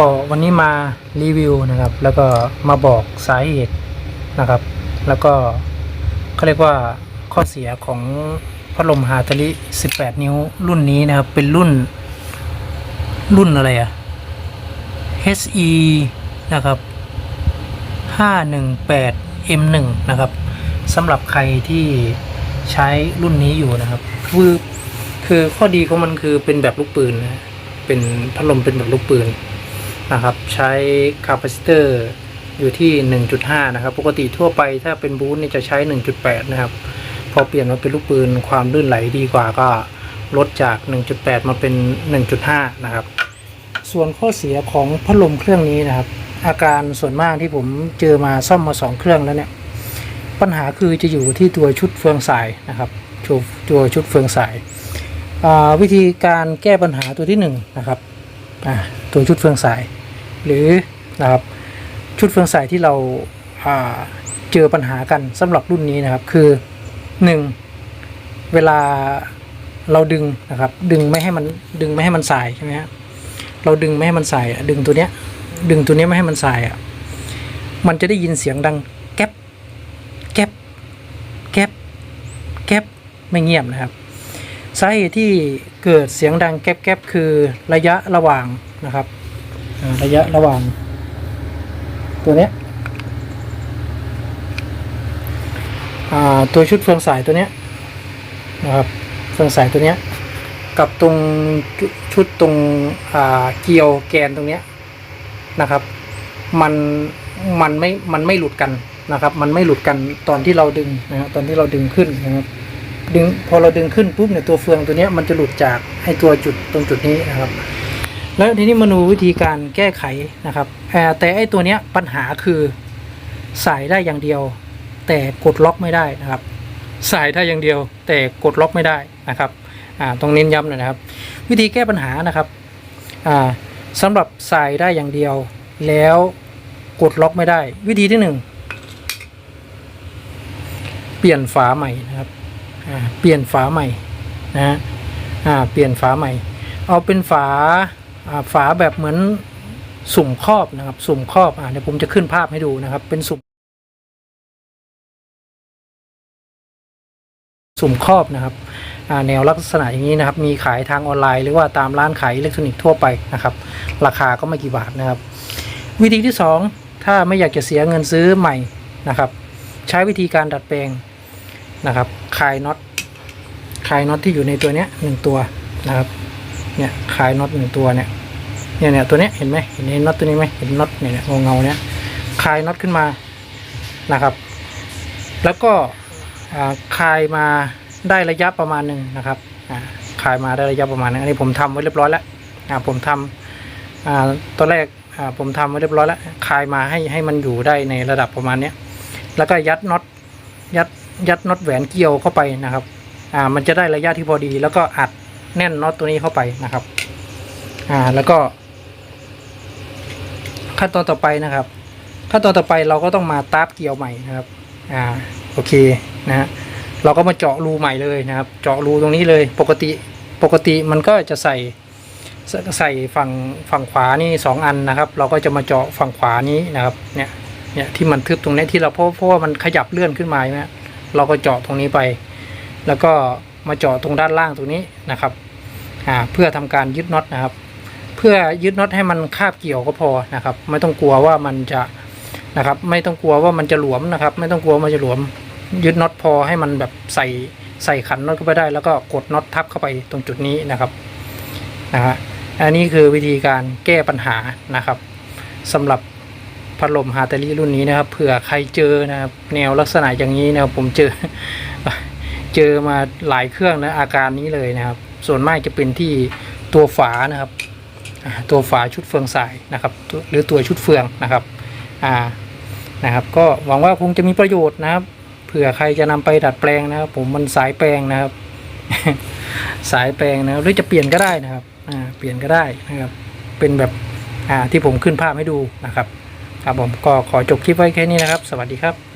ก็วันนี้มารีวิวนะครับ แล้วก็มาบอกสาเหตุนะครับ แล้วก็เขาเรียกว่าข้อเสียของพัดลมฮาตาลิ 18 นิ้วรุ่นนี้นะครับ เป็นรุ่น รุ่นอะไรอะ HE นะครับ 518 M1 นะครับสำหรับใครที่ใช้รุ่นนี้อยู่นะครับคือคือข้อดีของมันคือเป็นแบบลูกปืนนะเป็นพัดลมเป็นแบบลูกปืน นะครับ ใช้คาปาซิเตอร์อยู่ที่ 1.5 นะครับ ปกติทั่วไปถ้าเป็นบูทนี่จะใช้ 1.8 นะครับ พอเปลี่ยนมาเป็นลูกปืนความลื่นไหลดีกว่าก็ลดจาก 1.8 มาเป็น 1.5 นะครับ ส่วนข้อเสียของพัดลมเครื่องนี้นะครับ อาการส่วนมากที่ผมเจอมาซ่อมมาสองเครื่องแล้วเนี่ย ปัญหาคือจะอยู่ที่ตัวชุดเฟืองสายนะครับตัวตัวชุดเฟืองสาย วิธีการแก้ปัญหาตัวที่หนึ่งนะครับตัวชุดเฟืองสาย หรือนะครับชุดเฟืองสายที่เราาเจอปัญหากันสำหรับรุ่นนี้นะครับคือหนึ่งเวลาเราดึงนะครับดึงไม่ให้มันดึงไม่ให้มันสายใช่ไหมฮะเราดึงไม่ให้มันสายดึงตัวเนี้ยดึงตัวเนี้ยไม่ให้มันสายอะมันจะได้ยินเสียงดังแก๊บแก๊บแก๊บแก๊บไม่เงียบนะครับสาเหตุที่เกิดเสียงดังแก๊บแก๊บคือระยะระหว่างนะครับ ระยะระหว่าง ตัวเนี้ยตัวชุดเฟืองสายตัวเนี้ยนะครับเฟืองสายตัวเนี้ยกับตรงชุดตรงเกลียวแกนตรงเนี้ยนะครับมันมันไม่มันไม่หลุดกันนะครับ มันไม่หลุดกันตอนที่เราดึงนะครับตอนที่เราดึงขึ้นนะครับดึงพอเราดึงขึ้นปุ๊บเนี่ยตัวเฟืองตัวเนี้ยมันจะหลุดจากไอ้ตัวจุดตรงจุดนี้นะครับ แล้วทีนี้มาดูวิธีการแก้ไขนะครับเอ่อแต่ไอ้ตัวเนี้ยปัญหาคือใส่ได้อย่างเดียว แต่กดล็อกไม่ได้นะครับใส่ได้อย่างเดียว แต่กดล็อกไม่ได้นะครับต้องเน้นย้ำหน่อยนะครับ วิธีแก้ปัญหานะครับอ่าสำหรับใส่ได้อย่างเดียว แล้วกดล็อกไม่ได้ วิธีที่หนึ่งเปลี่ยนฝาใหม่นะครับเปลี่ยนฝาใหม่นะฮะเปลี่ยนฝาใหม่ เอาเป็นฝา ฝาแบบเหมือนสุ่มครอบนะครับ สุ่มครอบอ่าเดี๋ยวผมจะขึ้นภาพให้ดูนะครับ เป็นสุ่มสุ่มครอบนะครับอ่าแนวลักษณะอย่างนี้นะครับ มีขายทางออนไลน์หรือว่าตามร้านขายอิเล็กทรอนิกส์ทั่วไปนะครับ ราคาก็ไม่กี่บาทนะครับ วิธีที่สองถ้าไม่อยากจะเสียเงินซื้อใหม่นะครับ ใช้วิธีการดัดแปลงนะครับคลายน็อตคลายน็อตที่อยู่ในตัวเนี้ยหนึ่งตัวนะครับ เนี่ยคลายน็อตหนึ่งตัวเนี่ยเนี่ยเนี่ยตัวเนี้ยเห็นไหมเห็นน็อตตัวนี้ไหมเห็นน็อตเนี่ยเนี่ยเงาเนี่ยคลายน็อตขึ้นมานะครับ แล้วก็คลายมาได้ระยะประมาณหนึ่งนะครับคลายมาได้ระยะประมาณนึงอันนี้ผมทำไว้เรียบร้อยแล้วผมทำอ่าตอนแรกผมทำไว้เรียบร้อยแล้วคลายมาให้ให้มันอยู่ได้ในระดับประมาณเนี้ยแล้วก็ยัดน็อตยัดยัดน็อตแหวนเกี่ยวเข้าไปนะครับ อ่า มันจะได้ระยะที่พอดี แล้วก็อัด แน่นน็อตตัวนี้เข้าไปนะครับ อ่าแล้วก็ ขั้นตอนต่อไปนะครับ ขั้นตอนต่อไปเราก็ต้องมาตาร์เกี่ยวใหม่นะครับ อ่าโอเคนะฮะเราก็มาเจาะรูใหม่เลยนะครับ เจาะรูตรงนี้เลยปกติปกติมันก็จะใส่ใส่ฝั่งฝั่งขวานี่สองอันนะครับ เราก็จะมาเจาะฝั่งขวานี้นะครับ เนี่ยเนี่ยที่มันทึบตรงนี้ที่เราเพราะเพราะว่ามันขยับเลื่อนขึ้นมาใช่ไหมเราก็เจาะตรงนี้ไป แล้วก็ มาเจาะตรงด้านล่างตรงนี้นะครับอ่าเพื่อทำการยึดน็อตนะครับ เพื่อยึดน็อตให้มันคาบเกี่ยวก็พอนะครับ ไม่ต้องกลัวว่ามันจะนะครับ ไม่ต้องกลัวว่ามันจะหลวมนะครับ ไม่ต้องกลัวมันจะหลวม ยึดน็อตพอให้มันแบบใส่ใส่ขันน็อตเข้าไปได้ แล้วก็กดน็อตทับเข้าไปตรงจุดนี้นะครับนะฮะอันนี้คือวิธีการแก้ปัญหานะครับสำหรับพัดลมฮาตาลีรุ่นนี้นะครับเผื่อใครเจอนะครับ แนวลักษณะอย่างนี้นะครับผมเจอ เจอมาหลายเครื่องนะอาการนี้เลยนะครับ ส่วนมากจะเป็นที่ตัวฝานะครับตัวฝาชุดเฟืองสายนะครับ หรือตัวชุดเฟืองนะครับอ่านะครับ ก็หวังว่าคงจะมีประโยชน์นะครับเผื่อใครจะนำไปดัดแปลงนะครับ ผมมันสายแปลงนะครับ สายแปลงนะรหรือจะเปลี่ยนก็ได้นะครับอ่าเปลี่ยนก็ได้นะครับ เป็นแบบอ่าที่ผมขึ้นภาพให้ดูนะครับครับผมก็ขอจบคลิปไว้แค่นี้นะครับ สวัสดีครับ